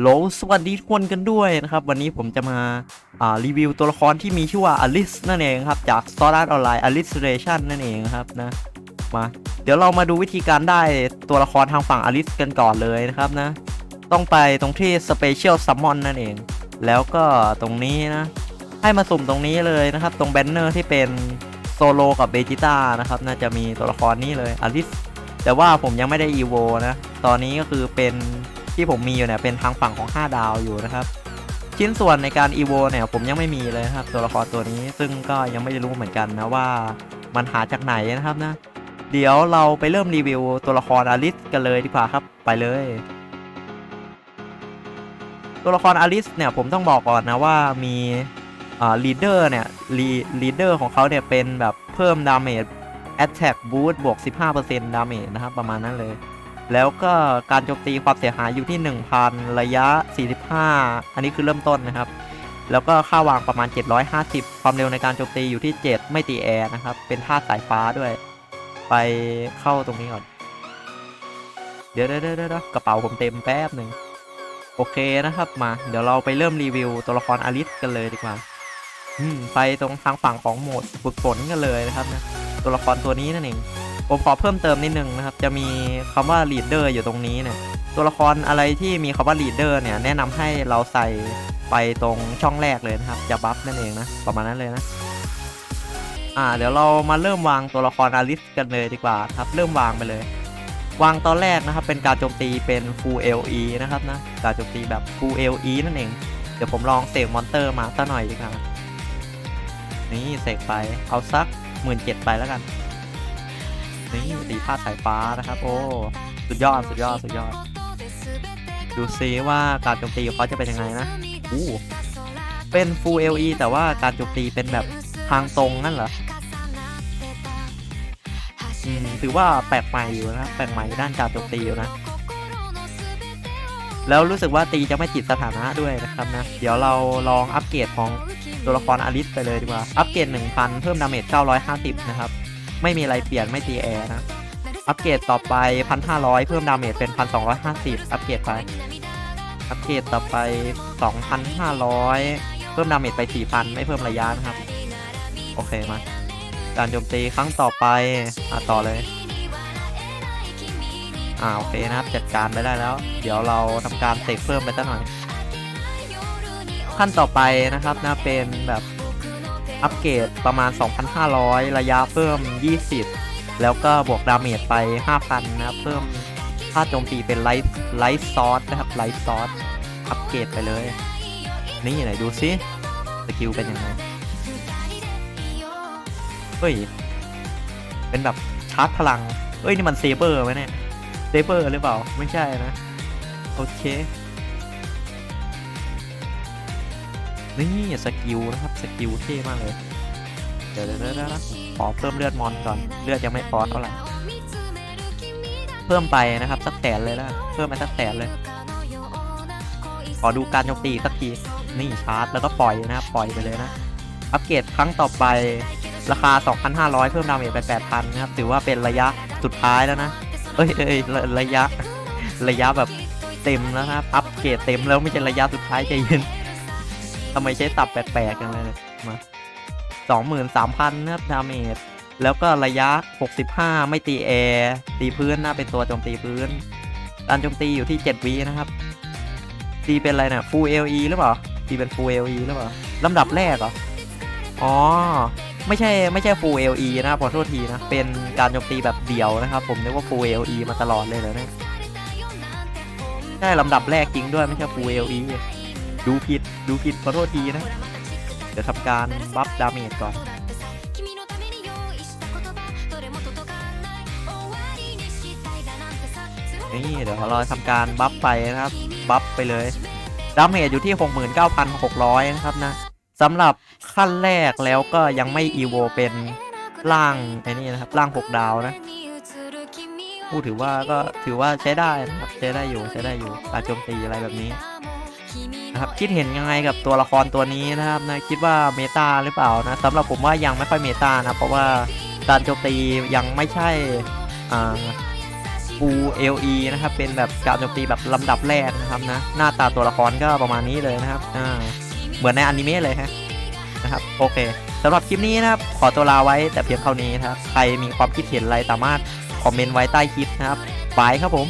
โหลสวัสดีทุกคนกันด้วยนะครับ วันนี้ผมจะมาารีวิวตัวละครที่มีชื่อว่าอลิสนั่นเองครับ จาก Sword Art Online Alliteration นั่นเองครับนะมาเดี๋ยวเรามาดูวิธีการได้ตัวละครทางฝั่งอลิสกันก่อนเลยนะครับนะ ต้องไปตรงที่ Special Summon นั่นเอง แล้วก็ตรงนี้นะ ให้มาสุ่มตรงนี้เลยนะครับ ตรงแบนเนอร์ที่เป็นโซโลกับเบจิต้านะครับ น่าจะมีตัวละครนี้เลยอลิสแต่ว่าผมยังไม่ได้ EVO นะ ตอนนี้ก็คือเป็น ที่ผมมีอยู่เนี่ยเป็นทางฝั่งของ 5 ดาวอยู่นะครับชิ้นส่วนในการ EVO เนี่ยผมยังไม่มีเลยครับตัวละครตัวนี้ซึ่งก็ยังไม่ได้รู้เหมือนกันนะว่ามันหาจากไหนนะครับนะ เดี๋ยวเราไปเริ่มรีวิวตัวละครอลิสกันเลยดีกว่าครับไปเลย ตัวละครอลิสเนี่ยผมต้องบอกก่อนนะว่ามีอ่าลีดเดอร์เนี่ยลีดเดอร์ของเขาเนี่ยเป็นแบบเพิ่มดาเมจ Attack Boost บวก 15%ดาเมจนะครับประมาณนั้นเลย แล้วก็การโจมตีความเสียหายอยู่ที่ 1,000 ระยะ 45 อันนี้คือเริ่มต้นนะครับ แล้วก็ค่าวางประมาณ 750 ความเร็วในการโจมตีอยู่ที่ 7 ไม่ตีแอร์นะครับ เป็นธาสายฟ้าด้วย ไปเข้าตรงนี้ก่อน เดี๋ยวเดี๋ยวเดี๋ยวกระเป๋าผมเต็มแป๊บหนึ่งโอเคนะครับมา เดี๋ยวเราไปเริ่มรีวิวตัวละครอลิสกันเลยดีกว่าไปตรงทางฝั่งของโหมดฝึกฝนกันเลยนะครับนะตัวละครตัวนี้นั่นเอง ผมขอเพิ่มเติมนิดนึงนะครับ จะมีคำว่า leader อยู่ตรงนี้เนี่ย ตัวละครอะไรที่มีคำว่า leader เนี่ย แนะนำให้เราใส่ไปตรงช่องแรกเลยนะครับ จะบัฟนั่นเองนะ ประมาณนั้นเลยนะ อ่า เดี๋ยวเรามาเริ่มวางตัวละครอาริสกันเลยดีกว่าครับ เริ่มวางไปเลย วางตอนแรกนะครับ เป็นการโจมตีเป็น full LE นะครับนะ การโจมตีแบบ full LE นั่นเอง เดี๋ยวผมลองเสกมอนเตอร์มาสักหน่อยดีกว่านี่เสกไป เอาสักหมื่นเจ็ดไปแล้วกัน นี่ตีผ้าสายฟ้านะครับ โอ้ สุดยอด สุดยอด สุดยอด ดูซิว่าการโจมตีของเขาจะเป็นยังไงนะอู้เป็น full LE แต่ว่าการโจมตีเป็นแบบทางตรงนั่นเหรออืมถือว่าแปลกใหม่อยู่นะ แปลกใหม่ด้านการโจมตีอยู่นะ แล้วรู้สึกว่าตีจะไม่ติดสถานะด้วยนะครับนะ เดี๋ยวเราลองอัปเกรดของตัวละครอลิสไปเลยดีกว่า อัปเกรด 1,000 เพิ่มดาเมจ950 นะครับ ไม่มีอะไรเปลี่ยนไม่ตีแอร์นะ อัปเกรดต่อไป 1,500 เพิ่มดาเมจเป็น 1,250 อัปเกรดไป อัปเกรดต่อไป 2,500 เพิ่มดาเมจไป 4,000 ไม่เพิ่มระยะนะครับ โอเคมา การโจมตีครั้งต่อไป อะต่อเลย อ่าโอเคนะครับ จัดการไปได้แล้ว เดี๋ยวเราทำการเสกเพิ่มไปสักหน่อย ขั้นต่อไปนะครับนะเป็นแบบอัปเกรดประมาณ 2,500 ระยะเพิ่ม 20 แล้วก็บวกดาเมจไป 5,000 นะครับ เพิ่มค่าโจมตีเป็นไลท์ไลท์ซอสนะครับไลท์ซอสอัปเกรดไปเลย นี่ไหนดูซิสกิลเป็นยังไง เฮ้ย เป็นแบบชาร์จพลัง เอ้ย นี่มันเซเบอร์ไหมเนี่ยเซเบอร์หรือเปล่า ไม่ใช่นะ โอเค นี่สกิลนะครับ สกิลเท่มากเลย เดี๋ยวเดี๋ยวเดี๋ยวขอเพิ่มเลือดมอนก่อน เลือดยังไม่พอเท่าไหร่ เพิ่มไปนะครับสักแสนเลยแล้วเพิ่มไปสักแสนเลย ขอดูการโจมตีสักที นี่ชาร์จแล้วก็ปล่อยนะปล่อยไปเลยนะ อัปเกรดครั้งต่อไปราคา 2,500 เพิ่มดาเมจไป 8,000 นะครับ ถือว่าเป็นระยะสุดท้ายแล้วนะ เอ้ยเอ้ยระระยะ ระยะแบบเต็มแล้วนะครับ อัปเกรดเต็มแล้วไม่ใช่ระยะสุดท้ายใจเย็นทำไมใช้ตับแปลกๆกันเลยมา 23,000นะครับดาเมจแล้วก็ระยะ 65 ไม่ตีแอร์ตีพื้นนะเป็นตัวโจมตีพื้นการโจมตีอยู่ที่7วินะครับ ตีเป็นอะไรนะ full LE หรือเปล่าตีเป็น full LE หรือเปล่าลำดับแรกเหรออ๋อไม่ใช่ไม่ใช่ full LE นะขอโทษทีนะ เป็นการโจมตีแบบเดี่ยวนะครับ ผมนึกว่า full LE มาตลอดเลยเหรอเนี่ยใช่ลำดับแรกจริงด้วยไม่ใช่ full LE ดูผิดดูผิดขอโทษทีนะ เดี๋ยวทำการบัฟดาเมจก่อนนี่เดี๋ยวเราทำการบัฟไปนะครับ บัฟไปเลยดาเมจอยู่ที่ 69,600 นะครับนะสำหรับขั้นแรกแล้วก็ยังไม่อีโวเป็นร่างไอ้นี่นะครับร่าง 6 ดาวนะพูดถือว่าก็ถือว่าใช้ได้นะครับใช้ได้อยู่ใช้ได้อยู่กาโจมตีอะไรแบบนี้ นะครับคิดเห็นยังไงกับตัวละครตัวนี้นะครับนะคิดว่าเมตาหรือเปล่านะสำหรับผมว่ายังไม่ค่อยเมตานะเพราะว่าการโจมตียังไม่ใช่อ่าฟูเอลีนะครับเป็นแบบการโจมตีแบบลำดับแรกนะครับนะหน้าตาตัวละครก็ประมาณนี้เลยนะครับอ่าเหมือนในอนิเมะเลยฮะนะครับโอเคสำหรับคลิปนี้นะครับขอตัวลาไว้แต่เพียงเท่านี้นะครับใครมีความคิดเห็นอะไรสามารถคอมเมนต์ไว้ใต้คลิปนะครับบายครับผม